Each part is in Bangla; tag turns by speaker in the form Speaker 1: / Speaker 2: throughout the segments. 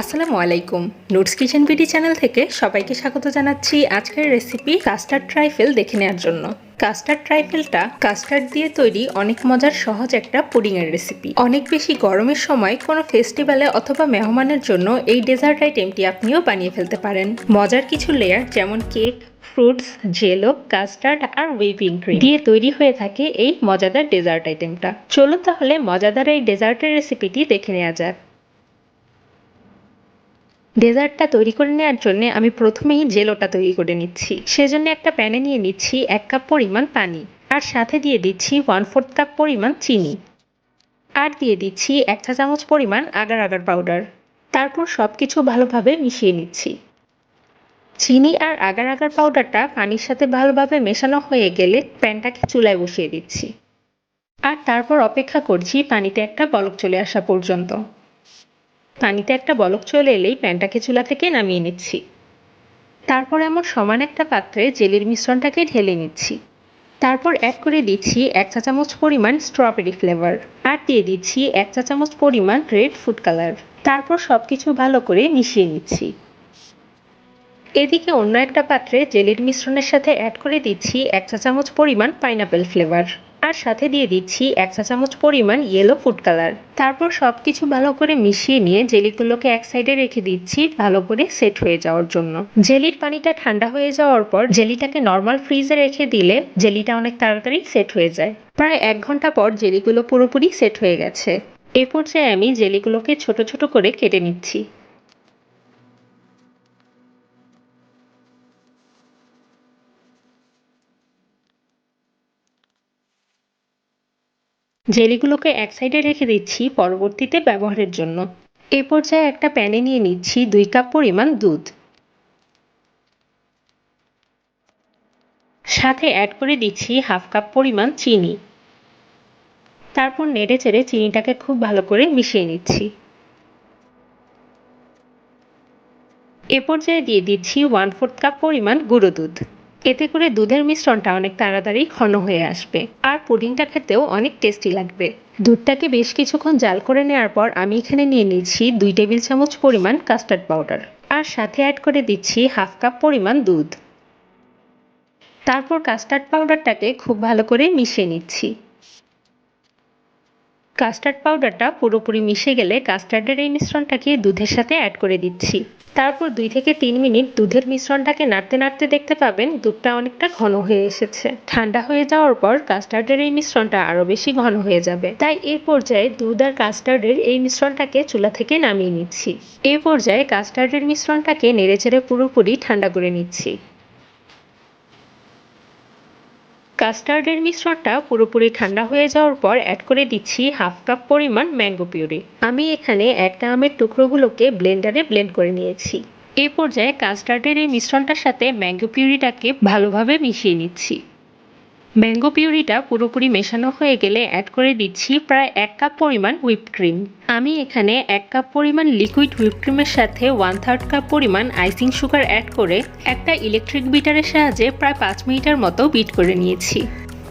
Speaker 1: আসসালামু আলাইকুম। নুটস কিচেন বিডি চ্যানেল থেকে সবাইকে স্বাগত জানাচ্ছি আজকের রেসিপি কাস্টার্ড ট্রাইফেল দেখে নেওয়ার জন্য। কাস্টার্ড ট্রাইফেলটা কাস্টার্ড দিয়ে তৈরি অনেক মজার সহজ একটা পুডিংয়ের রেসিপি অনেক বেশি গরমের সময় কোনো ফেস্টিভ্যালে অথবা মেহমানের জন্য এই ডেজার্ট আইটেমটি আপনিও বানিয়ে ফেলতে পারেন। মজার কিছু লেয়ার যেমন কেক ফ্রুটস জেলো কাস্টার্ড আর হুইপিং ক্রিম দিয়ে তৈরি হয়ে থাকে এই মজাদার ডেজার্ট আইটেমটা চলুন তাহলে মজাদার এই ডেজার্টের রেসিপিটি দেখে নেওয়া যাক। ডেজার্টটা তৈরি করে নেওয়ার জন্য আমি প্রথমেই জেলোটা তৈরি করে নিচ্ছি। সেজন্য একটা প্যানে নিয়ে নিচ্ছি এক কাপ পরিমাণ পানি। আর সাথে দিয়ে দিচ্ছি ওয়ান ফোর্থ কাপ পরিমাণ চিনি। আর দিয়ে দিচ্ছি এক চা চামচ পরিমাণ আগার আগার পাউডার। তারপর সব কিছু ভালোভাবে মিশিয়ে নিচ্ছি। চিনি আর আগার আগার পাউডারটা পানির সাথে ভালোভাবে মেশানো হয়ে গেলে প্যানটাকে চুলায় বসিয়ে দিচ্ছি। আর তারপর অপেক্ষা করছি পানিতে একটা বলক চলে আসা পর্যন্ত। পানিতে একটা বলক চলে এলেই প্যানটাকে চুলা থেকে নামিয়ে নিচ্ছি। তারপর এমন সমান একটা পাত্রে জেলির মিশ্রণটাকে ঢেলে নিচ্ছি। তারপর অ্যাড করে দিচ্ছি এক চা চামচ পরিমাণ স্ট্রবেরি ফ্লেভার আর দিয়ে দিচ্ছি এক চা চামচ পরিমাণ রেড ফুড কালার তারপর সব কিছু ভালো করে মিশিয়ে নিচ্ছি। এদিকে অন্য একটা পাত্রে জেলির মিশ্রণের সাথে অ্যাড করে দিচ্ছি এক চা চামচ পরিমাণ পাইনাপেল ফ্লেভার আর সাথে দিয়ে দিচ্ছি এক চা চামচ পরিমাণ ইয়েলো ফুড কালার তারপর সব কিছু ভালো করে মিশিয়ে নিয়ে জেলিগুলোকে এক সাইডে রেখে দিচ্ছি ভালো করে সেট হয়ে যাওয়ার জন্য। জেলির পানিটা ঠান্ডা হয়ে যাওয়ার পর জেলিটাকে নর্মাল ফ্রিজে রেখে দিলে জেলিটা অনেক তাড়াতাড়ি সেট হয়ে যায়। প্রায় এক ঘণ্টা পর জেলিগুলো পুরোপুরি সেট হয়ে গেছে। এ পর্যায়ে আমি জেলিগুলোকে ছোট ছোট করে কেটে নিচ্ছি। জেলিগুলোকে এক সাইডে রেখে দিচ্ছি পরবর্তীতে ব্যবহারের জন্য। এ পর্যায়ে একটা প্যানে নিয়ে নিচ্ছি দুই কাপ পরিমাণ দুধ। সাথে অ্যাড করে দিচ্ছি হাফ কাপ পরিমাণ চিনি। তারপর নেড়ে চেড়ে চিনিটাকে খুব ভালো করে মিশিয়ে নিচ্ছি। এ পর্যায়ে দিয়ে দিচ্ছি ওয়ান ফোর্থ কাপ পরিমাণ গুঁড়ো দুধ। এতে করে দুধের মিশ্রণটা অনেক তাড়াতাড়ি ঘন হয়ে আসবে। আর পুডিংটা খেতেও অনেক টেস্টি লাগবে। দুধটাকে বেশ কিছুক্ষণ জাল করে নেওয়ার পর আমি এখানে নিয়ে নিচ্ছি দুই টেবিল চামচ পরিমাণ কাস্টার্ড পাউডার। আর সাথে অ্যাড করে দিচ্ছি হাফ কাপ পরিমাণ দুধ। তারপর কাস্টার্ড পাউডারটাকে খুব ভালো করে মিশিয়ে নিচ্ছি। কাস্টার্ড পাউডারটা পুরোপুরি মিশে গেলে কাস্টার্ডের এই মিশ্রণটাকে দুধের সাথে অ্যাড করে দিচ্ছি। তারপর দুই থেকে তিন মিনিট দুধের মিশ্রণটাকে নাড়তে নাড়তে দেখতে পাবেন দুধটা অনেকটা ঘন হয়ে এসেছে। ঠান্ডা হয়ে যাওয়ার পর কাস্টার্ডের এই মিশ্রণটা আরও বেশি ঘন হয়ে যাবে। তাই এই পর্যায়ে দুধ আর কাস্টার্ডের এই মিশ্রণটাকে চুলা থেকে নামিয়ে নিচ্ছি। এই পর্যায়ে কাস্টার্ডের মিশ্রণটাকে নেড়েচেড়ে পুরোপুরি ঠান্ডা করে নিচ্ছি। কাস্টার্ডের মিশ্রণটা পুরোপুরি ঠান্ডা হয়ে যাওয়ার পর অ্যাড করে দিচ্ছি হাফ কাপ পরিমাণ ম্যাঙ্গো পিউরি আমি এখানে একটা আমের টুকরোগুলোকে ব্লেন্ডারে ব্লেন্ড করে নিয়েছি। এই পর্যায়ে কাস্টার্ডের এই মিশ্রণটার সাথে ম্যাঙ্গো পিউরিটাকে ভালোভাবে মিশিয়ে নিচ্ছি। ম্যাঙ্গো পিউরিটা পুরোপুরি মেশানো হয়ে গেলে অ্যাড করে দিচ্ছি প্রায় এক কাপ পরিমাণ হুইপ ক্রিম আমি এখানে এক কাপ পরিমাণ লিকুইড হুইপ ক্রিমের সাথে ওয়ান থার্ড কাপ পরিমাণ আইসিং সুগার অ্যাড করে একটা ইলেকট্রিক বিটারের সাহায্যে প্রায় পাঁচ মিনিটের মতো বিট করে নিয়েছি।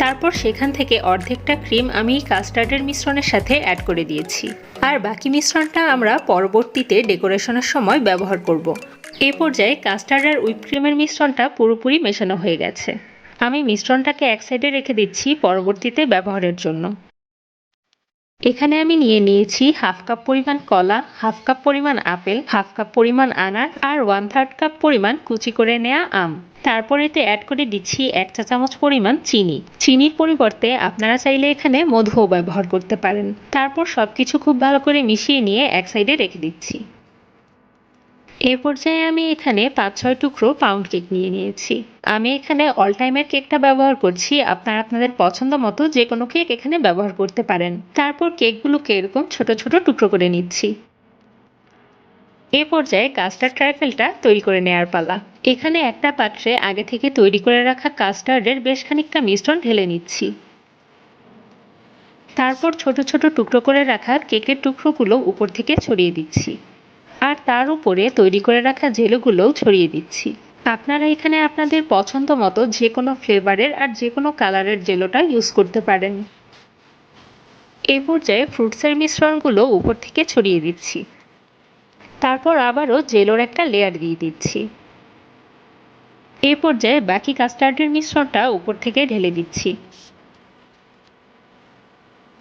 Speaker 1: তারপর সেখান থেকে অর্ধেকটা ক্রিম আমি কাস্টার্ডের মিশ্রণের সাথে অ্যাড করে দিয়েছি। আর বাকি মিশ্রণটা আমরা পরবর্তীতে ডেকোরেশনের সময় ব্যবহার করব। এ পর্যায়ে কাস্টার্ড আর হুইপ ক্রিমের মিশ্রণটা পুরোপুরি মেশানো হয়ে গেছে। আমি মিশ্রণটাকে এক সাইডে রেখে দিচ্ছি পরবর্তীতে ব্যবহারের জন্য। এখানে আমি নিয়ে নিয়েছি হাফ কাপ পরিমাণ কলা, হাফ কাপ পরিমাণ আপেল, হাফ কাপ পরিমাণ আনার আর ওয়ান থার্ড কাপ পরিমাণ কুচি করে নেওয়া আম। তারপর এতে অ্যাড করে দিচ্ছি এক চা চামচ পরিমাণ চিনি। চিনির পরিবর্তে আপনারা চাইলে এখানে মধুও ব্যবহার করতে পারেন। তারপর সব কিছু খুব ভালো করে মিশিয়ে নিয়ে এক সাইডে রেখে দিচ্ছি। এ পর্যায়ে আমি এখানে পাঁচ ছয় টুকরো পাউন্ড কেক নিয়ে নিয়েছি। আমি এখানে অল টাইমের কেকটা ব্যবহার করছি। আপনারা আপনাদের পছন্দ মতো যে কোনো কেক এখানে ব্যবহার করতে পারেন। তারপর কেকগুলোকে এরকম ছোট ছোট টুকরো করে নিচ্ছি। এ পর্যায়ে কাস্টার্ড ট্রাইফেলটা তৈরি করে নেওয়ার পালা। এখানে একটা পাত্রে আগে থেকে তৈরি করে রাখা কাস্টার্ডের বেশ খানিকটা মিশ্রণ ঢেলে নিচ্ছি। তারপর ছোট ছোট টুকরো করে রাখা কেকের টুকরোগুলো উপর থেকে ছড়িয়ে দিচ্ছি। আর তার উপরে তৈরি করে রাখা জেলোগুলোও ছড়িয়ে দিচ্ছি। আপনারা এখানে আপনাদের পছন্দ মতো যে কোনো ফ্লেভারের আর যে কোনো কালারের জেলোটা ইউজ করতে পারেন। এ পর্যায়ে ফ্রুটসের মিশ্রণগুলো উপর থেকে ছড়িয়ে দিচ্ছি। তারপর আবারও জেলোর একটা লেয়ার দিয়ে দিচ্ছি। এ পর্যায়ে বাকি কাস্টার্ডের মিশ্রণটা উপর থেকে ঢেলে দিচ্ছি।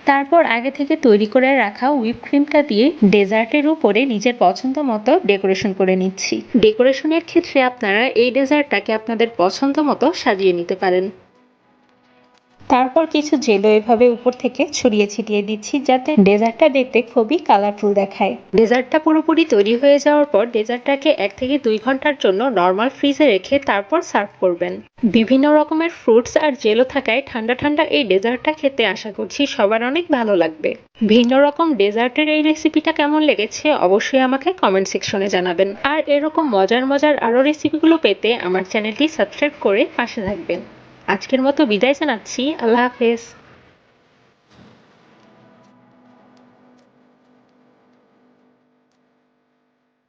Speaker 1: তারপর আগে থেকে তৈরি করে রাখা হুইপ ক্রিমটা দিয়ে ডেজার্টের উপরে নিজের পছন্দ মতো ডেকোরেশন করে নিচ্ছি। ডেকোরেশনের ক্ষেত্রে আপনারা এই ডেজার্টটাকে আপনাদের পছন্দ মতো সাজিয়ে নিতে পারেন। তারপর কিছু জেলো এভাবে উপর থেকে ছড়িয়ে ছিটিয়ে দিচ্ছি যাতে ডেজার্টটা দেখতে খুবই কালারফুল দেখায়। ডেজার্টটা পুরোপুরি তৈরি হয়ে যাওয়ার পর ডেজার্টটাকে এক থেকে দুই ঘণ্টার জন্য নর্মাল ফ্রিজে রেখে তারপর সার্ভ করবেন। বিভিন্ন রকমের ফ্রুটস আর জেলো থাকায় ঠান্ডা ঠান্ডা এই ডেজার্টটা খেতে আশা করছি সবার অনেক ভালো লাগবে। ভিন্ন রকম ডেজার্টের এই রেসিপিটা কেমন লেগেছে অবশ্যই আমাকে কমেন্ট সেকশনে জানাবেন। আর এরকম মজার মজার আরও রেসিপিগুলো পেতে আমার চ্যানেলটি সাবস্ক্রাইব করে পাশে থাকবেন। আজকের মতো বিদায় জানাচ্ছি। আল্লাহ হাফেজ।